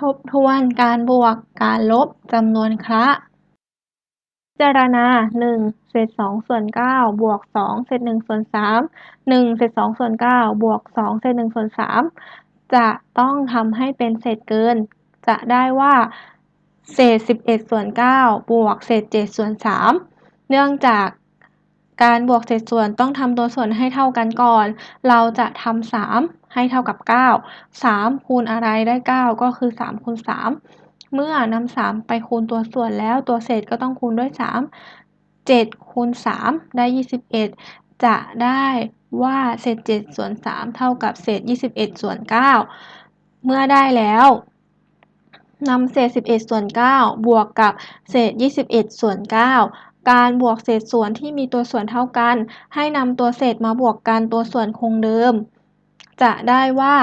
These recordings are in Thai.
ทบทวนการบวกการลบจำนวนคละพิจารณาหนึ่งเศษสองส่วนเก้าบวกสองเศษหนึ่งส่วนสามหนึ่งเศษสองส่วนเก้าบวกสองเศษหนึ่งส่วนสามจะต้องทำให้เป็นเศษเกิน จะได้ว่าเศษสิบเอ็ดส่วนเก้าบวกเศษเจ็ดส่วนสามเนื่องจาก การบวกเศษส่วนต้องทำตัวส่วนให้เท่ากันก่อน เราจะทำสามให้เท่ากับเก้าสามคูณอะไรได้เก้าก็คือสามคูณสามเมื่อนำสามไปคูณตัวส่วนแล้วตัวเศษก็ต้องคูณด้วยสามเจ็ดคูณสามได้ยี่สิบเอ็ดจะได้ว่าเศษเจ็ดส่วนสามเท่ากับเศษยี่สิบเอ็ดส่วนเก้าเมื่อได้แล้วนำเศษสิบเอ็ดส่วนเก้าบวกกับเศษยี่สิบเอ็ดส่วนเการบวกเศษส่วนที่มีตัวส่วนเท่ากัน ให้นำตัวเศษมาบวกกันตัวส่วนคงเดิม จะได้ว่า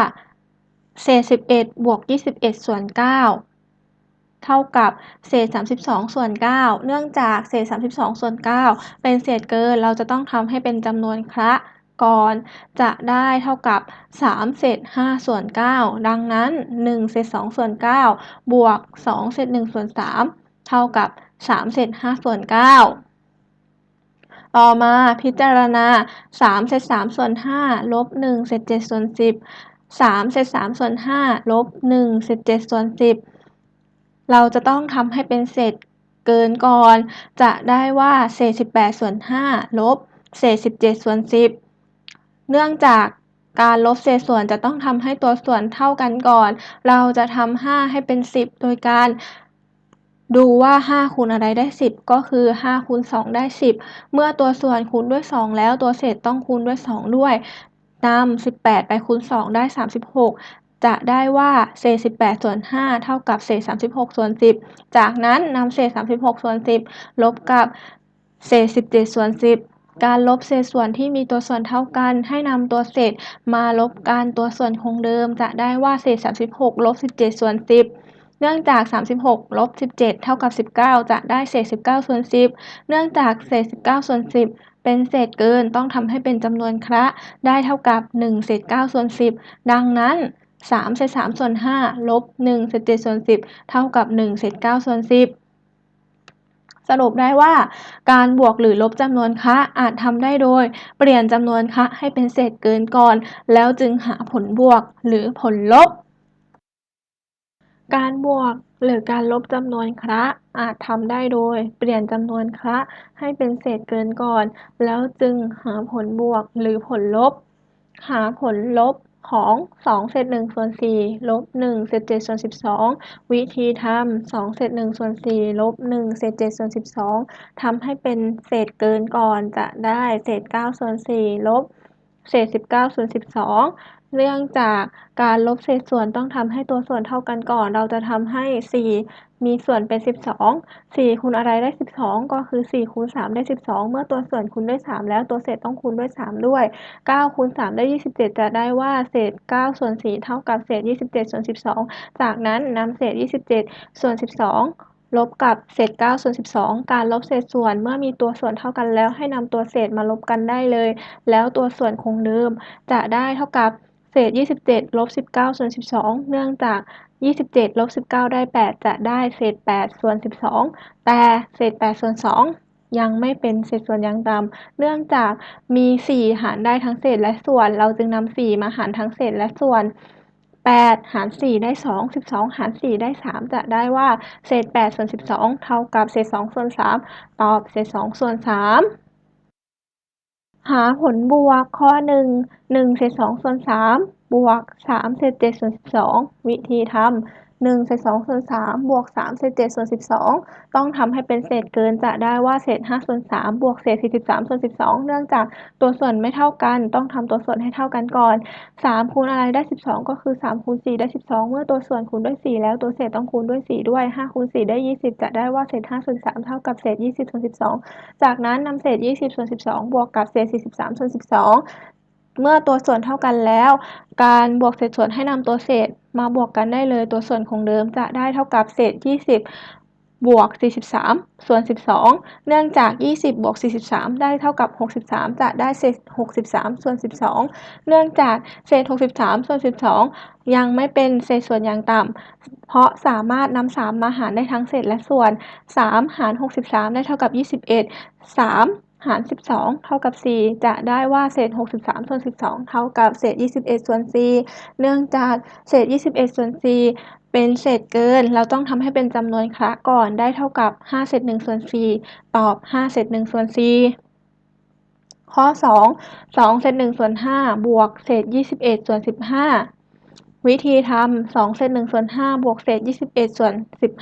เศษสิบเอ็ดบวกยี่สิบเอ็ดส่วนเก้าเท่ากับเศษสามสิบสองส่วนเก้าเนื่องจากเศษสามสิบสองส่วนเก้าเป็นเศษเกิน เราจะต้องทำให้เป็นจำนวนคละก่อน จะได้เท่ากับสามเศษห้าส่วนเก้าดังนั้นหนึ่งเศษสองส่วนเก้าบวกสองเศษหนึ่งส่วนสามเท่ากับ สามเศษห้าส่วนเก้าต่อมาพิจารณาสามเศษสามส่วนห้าลบหนึ่งเศษเจ็ดส่วนสิบสามเศษสามส่วนห้าลบหนึ่งเศษเจ็ดส่วนสิบเราจะต้องทำให้เป็นเศษเกินก่อน จะได้ว่าเศษสิบแปดส่วนห้าลบเศษสิบเจ็ดส่วนสิบเนื่องจากการลบเศษส่วนจะต้องทำให้ตัวส่วนเท่ากันก่อน เราจะทำห้าให้เป็นสิบโดยการ ดูว่าห้าคูณอะไรได้สิบก็คือห้าคูณสองได้สิบเมื่อตัวส่วนคูณด้วยสองแล้วตัวเศษต้องคูณด้วยสองด้วยนำสิบแปดไปคูณสองได้สามสิบหกจะได้ว่าเศษสิบแปดส่วนห้าเท่ากับเศษสามสิบหกส่วนสิบจากนั้นนำเศษสามสิบหกส่วนสิบลบกับเศษสิบเจ็ดส่วนสิบการลบเศษส่วนที่มีตัวส่วนเท่ากัน ให้นำตัวเศษมาลบกันตัวส่วนคงเดิม จะได้ว่าเศษสามสิบหกลบสิบเจ็ดส่วนสิบ เนื่องจากสามสิบหกลบสิบเจ็ดเท่ากับสิบเก้าจะได้เศษสิบเก้าส่วนสิบเนื่องจากเศษสิบเก้าส่วนสิบเป็นเศษเกินต้องทำให้เป็นจำนวนคละได้เท่ากับหนึ่งเศษเก้าส่วนสิบดังนั้นสามเศษสามส่วนห้าลบหนึ่งเศษเจ็ดส่วนสิบเท่ากับหนึ่งเศษเก้าส่วนสิบสรุปได้ว่าการบวกหรือลบจำนวนคะอาจทำได้โดย เปลี่ยนจำนวนคะให้เป็นเศษเกินก่อน แล้วจึงหาผลบวกหรือผลลบ การบวกหรือการลบจำนวนคละอาจทำได้โดย เปลี่ยนจำนวนคละให้เป็นเศษเกินก่อน แล้วจึงหาผลบวกหรือผลลบ หาผลลบของสองเศษหนึ่งส่วนสี่ลบหนึ่งเศษเจ็ดส่วนสิบสองวิธีทำสองเศษหนึ่งส่วนสี่ลบหนึ่งเศษเจ็ดส่วนสิบสองทำให้เป็นเศษเกินก่อนจะได้เศษเก้าส่วนสี่ลบเศษสิบเก้าส่วนสิบสอง เนื่องจากการลบเศษส่วนต้องทำให้ตัวส่วนเท่ากันก่อน เราจะทำให้สี่มีส่วนเป็นสิบสองสี่คูณอะไรได้สิบสองก็คือสี่คูณสามได้สิบสองเมื่อตัวส่วนคูณด้วยสามแล้วตัวเศษต้องคูณด้วยสามด้วยเก้าคูณสามได้ยี่สิบเจ็ดจะได้ว่าเศษเก้าส่วนสี่เท่ากับเศษยี่สิบเจ็ดส่วนสิบสองจากนั้นนำเศษยี่สิบเจ็ดส่วนสิบสองลบกับเศษเก้าส่วนสิบสองการลบเศษส่วนเมื่อมีตัวส่วนเท่ากันแล้วให้นำตัวเศษมาลบกันได้เลย แล้วตัวส่วนคงเดิมจะได้เท่ากับ เศษยี่สิบเจ็ดลบสิบเก้าส่วนสิบสองเนื่องจากยี่สิบเจ็ดลบสิบเก้าได้แปดจะได้เศษแปดส่วนสิบสองแต่เศษแปดส่วนสองยังไม่เป็นเศษส่วนยังต่ำเนื่องจากมีสี่หารได้ทั้งเศษและส่วน เราจึงนำสี่มาหารทั้งเศษและส่วนแปดหารสี่ได้สองสิบสองหารสี่ได้สามจะได้ว่าเศษแปดส่วนสิบสองเท่ากับเศษสองส่วนสามตอบเศษสองส่วนสาม หาผลบวกข้อหนึ่งหนึ่งเศษสองส่วนสามบวกสามเศษเจ็ดส่วนสิบสองวิธีทำ หนึ่งเศษสองส่วนสามบวกสามเศษเจ็ดส่วนสิบสองต้องทำให้เป็นเศษเกินจะได้ว่าเศษห้าส่วนสามบวกเศษสี่สิบสามส่วนสิบสองเนื่องจากตัวส่วนไม่เท่ากัน ต้องทำตัวส่วนให้เท่ากันก่อนสามคูณอะไรได้สิบสองก็คือสามคูณสี่ได้สิบสองเมื่อตัวส่วนคูณด้วยสี่แล้วตัวเศษต้องคูณด้วยสี่ด้วยห้าคูณสี่ได้ยี่สิบจะได้ว่าเศษห้าส่วนสามเท่ากับเศษยี่สิบส่วนสิบสองจากนั้นนำเศษยี่สิบส่วนสิบสองบวกกับเศษสี่สิบสามส่วนสิบสอง เมื่อตัวส่วนเท่ากันแล้ว การบวกเศษส่วนให้นำตัวเศษมาบวกกันได้เลยตัวส่วนคงเดิมจะได้เท่ากับเศษยี่สิบบวก 43 ส่วน 12 เนื่องจาก 20 บวก 43 ได้เท่ากับ 63 จะได้เศษ 63 ส่วน 12 เนื่องจากเศษ 63 ส่วน 12 ยังไม่เป็นเศษส่วนอย่างต่ำ เพราะสามารถนำ3มาหารได้ทั้งเศษและส่วน 3 หาร 63 ได้เท่ากับ 21 3 หาร 12 เท่ากับ 4 จะได้ว่าเศษ 63 ส่วน 12 เท่ากับเศษ 21 ส่วน 4 เนื่องจากเศษ 21 ส่วน 4 เป็นเศษเกิน เราต้องทำให้เป็นจำนวนคละก่อนได้เท่ากับ 5 เศษ 1 ส่วน 4 ตอบ 5 เศษ 1 ส่วน 4 ข้อ 2 2 เศษ 1 ส่วน 5 บวกเศษ 21 ส่วน 15วิธีทำ2เศษ1ส่วน5บวกเศษ 21 ส่วน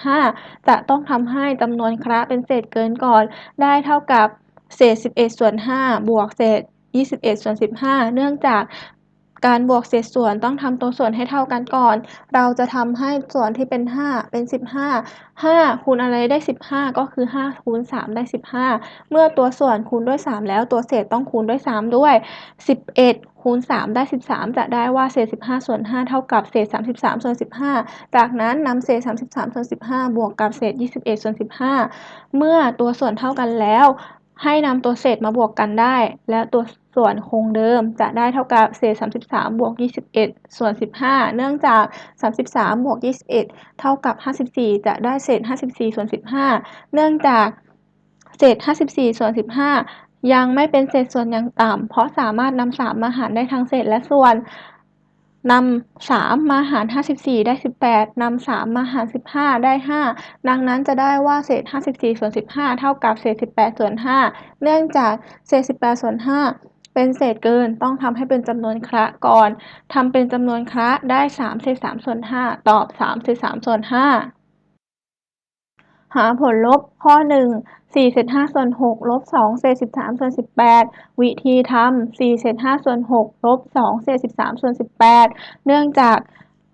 15 จะต้องทำให้จำนวนคละเป็นเศษเกินก่อน ได้เท่ากับ เศษ 11 ส่วน 5 บวกเศษ 21 ส่วน 15 เนื่องจากการบวกเศษส่วนต้องทำตัวส่วนให้เท่ากันก่อน เราจะทำให้ส่วนที่เป็น 5 เป็น 15 5 คูณอะไรได้ 15 ก็คือ 5 คูณ 3 ได้ 15 เมื่อตัวส่วนคูณด้วย 3 แล้วตัวเศษต้องคูณด้วย 3 ด้วย 11 คูณ 3 ได้ 13 จะได้ว่าเศษ 15 ส่วน 5 เท่ากับเศษ 33 ส่วน 15 จากนั้นนำเศษ 33 ส่วน 15 บวกกับเศษ 21 ส่วน 15 เมื่อตัวส่วนเท่ากันแล้ว ให้นำตัวเศษมาบวกกันได้ แล้วตัวส่วนคงเดิมจะได้เท่ากับเศษ 33 บวก 21 ส่วน 15 เนื่องจาก 33 บวก 21 เท่ากับ 54 จะได้เศษ 54 ส่วน 15 เนื่องจากเศษ 54 ส่วน 15 ยังไม่เป็นเศษส่วนอย่างต่ำเพราะสามารถนำ3มาหารได้ทั้งเศษและส่วน นำ3มาหาร54ได้18นำ3มาหาร15ได้5ดังนั้นจะได้ว่าเศษ54ส่วน15เท่ากับเศษ18ส่วน5เนื่องจากเศษ18ส่วน5เป็นเศษเกินต้องทำให้เป็นจำนวนคระก่อนทำเป็นจำนวนคระได้3เศษ3ส่วน5ตอบ3เศษ3ส่วน5 หาผลลบข้อ 1 4เศษ5ส่วน6ลบ2เศษ13ส่วน18 วิธีทำ4เศษ5ส่วน6ลบ2เศษ13ส่วน18 เนื่องจาก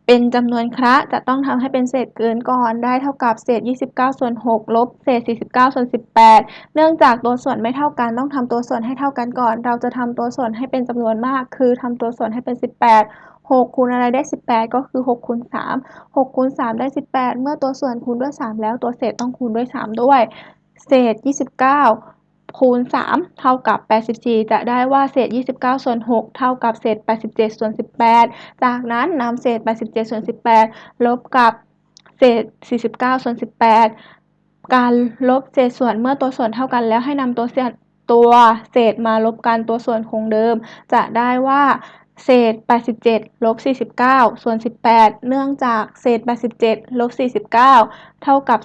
เป็นจำนวนคละจะต้องทำให้เป็นเศษเกินก่อนได้เท่ากับเศษ 29 ส่วน 6 ลบเศษ 49 ส่วน 18 เนื่องจากตัวส่วนไม่เท่ากันต้องทำตัวส่วนให้เท่ากันก่อน เราจะทำตัวส่วนให้เป็นจำนวนมาก คือทำตัวส่วนให้เป็น 18 6คูณอะไรได้ 18 ก็คือ6คูณ3 6คูณ3ได้ 18 เมื่อตัวส่วนคูณด้วย 3 แล้วตัวเศษต้องคูณด้วย 3 ด้วย เศษ 29 คูณ 3 เท่ากับ 84 จะได้ว่าเศษ 29 ส่วน 6 เท่ากับเศษ 87 ส่วน 18 จากนั้นนำเศษ 87 ส่วน 18 ลบกับเศษ 49 ส่วน 18 การลบเศษส่วนเมื่อตัวส่วนเท่ากันแล้วให้นำตัวเศษ ตัวเศษมาลบกันตัวส่วนคงเดิม จะได้ว่าเศษ 87 ลบ 49 ส่วน 18 เนื่องจากเศษ 87 ลบ 49 เท่ากับ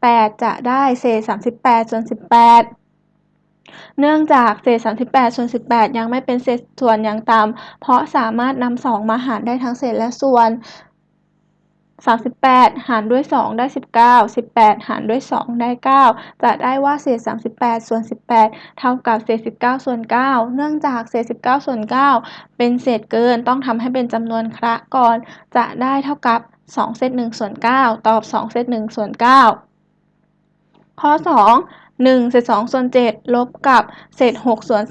38 จะได้เศษ 38 ส่วน 18เนื่องจากเศษ 38 ส่วน 18 ยังไม่เป็นเศษส่วนอย่างต่ำเพราะสามารถนำ2มาหารได้ทั้งเศษและส่วน 38 หารด้วย 2 ได้ 19 18 หารด้วย 2 ได้ 9 จะได้ว่าเศษ 38 ส่วน 18 เท่ากับเศษ 19 ส่วน 9 เนื่องจากเศษ 19 ส่วน 9 เป็นเศษเกินต้องทำให้เป็นจำนวนคระก่อน จะได้เท่ากับ2เศษ1ส่วน 9 ตอบ2เศษ1ส่วน 9 ข้อ 2 1เศษ2ส่วน7ลบกับเศษ6ส่วน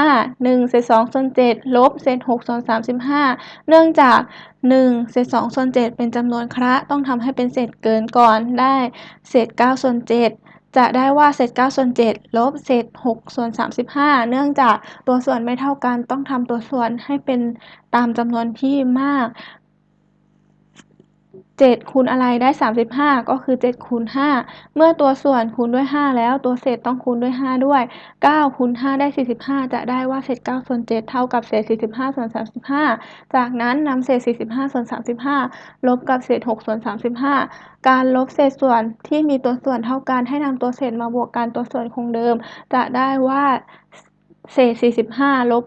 35 1เศษ2ส่วน7ลบเศษ6ส่วน35 เนื่องจาก 1เศษ2ส่วน7เป็นจำนวนคละต้องทำให้เป็นเศษเกินก่อนได้เศษ9ส่วน7จะได้ว่าเศษ9ส่วน7ลบเศษ6ส่วน35 เนื่องจากตัวส่วนไม่เท่ากันต้องทำตัวส่วนให้เป็นตามจำนวนที่มาก 7คูณอะไรได้ 35 ก็คือ7คูณ5เมื่อตัวส่วนคูณด้วย 5 แล้วตัวเศษต้องคูณด้วย 5 ด้วย9คูณ5ได้ 45 จะได้ว่าเศษ9ส่วน7เท่ากับเศษ 45ส่วน35 จากนั้นนำเศษ 45ส่วน35 ลบกับเศษ6ส่วน35 การลบเศษส่วนที่มีตัวส่วนเท่ากันให้นำตัวเศษมาบวกกันตัวส่วนคงเดิม จะได้ว่าเศษ 45ลบ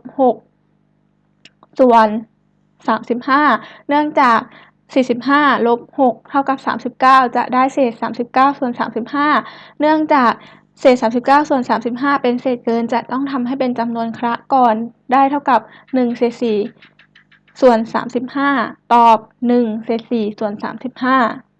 6ส่วน35 เนื่องจาก 45ลบ6เท่ากับ 39 จะได้เศษ 39 ส่วน 35 เนื่องจากเศษ 39 ส่วน 35 เป็นเศษเกินจะต้องทำให้เป็นจำนวนคระก่อนได้เท่ากับ 1 เศษ 4 ส่วน 35 ตอบ 1 เศษ 4 ส่วน 35